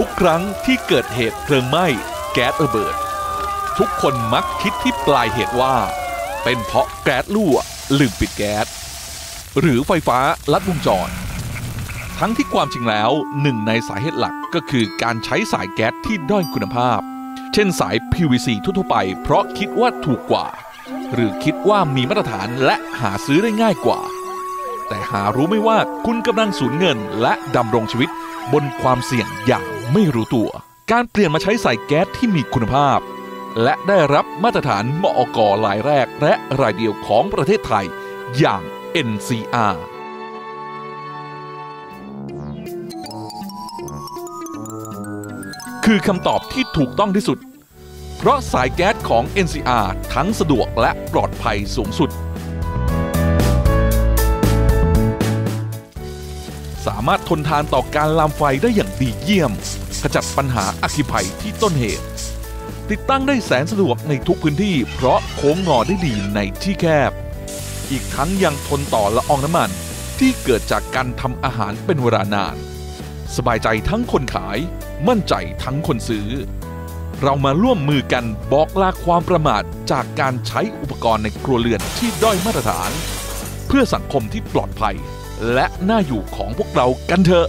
ทุกครั้งที่เกิดเหตุเพลิงไหม้แก๊สระเบิด ทุกคนมักคิดที่ปลายเหตุว่า เป็นเพราะแก๊สรั่วลืมปิดแก๊สหรือไฟฟ้าลัดวงจร ทั้งที่ความจริงแล้วหนึ่งในสาเหตุหลักก็คือการใช้สายแก๊สที่ด้อยคุณภาพ เช่นสาย PVC ทั่วไป เพราะคิดว่าถูกกว่า หรือคิดว่ามีมาตรฐานและหาซื้อได้ง่ายกว่า แต่หารู้ไม่ว่าคุณกำลังสูญเงินและดำรงชีวิตบนความเสี่ยงอย่าง ไม่รู้ตัว การเปลี่ยนมาใช้สายแก๊สที่มีคุณภาพ และได้รับมาตรฐานมอกรายแรกและรายเดียวของประเทศไทยอย่าง NCR คือคำตอบที่ถูกต้องที่สุด เพราะสายแก๊สของ NCR ทั้งสะดวกและปลอดภัยสูงสุด สามารถทนทานต่อการลามไฟได้อย่างดีเยี่ยม ขจัดปัญหาอัคคีภัยที่ต้นเหตุ ติดตั้งได้แสนสะดวกในทุกพื้นที่ เพราะโค้งงอได้ดีในที่แคบ อีกทั้งยังทนต่อละอองน้ำมันที่เกิดจากการทำอาหารเป็นเวลานาน สบายใจทั้งคนขาย มั่นใจทั้งคนซื้อ เรามาร่วมมือกันบอกลาความประมาทจากการใช้อุปกรณ์ในครัวเรือนที่ด้อยมาตรฐาน เพื่อสังคมที่ปลอดภัย และน่าอยู่ของพวกเรากันเถอะ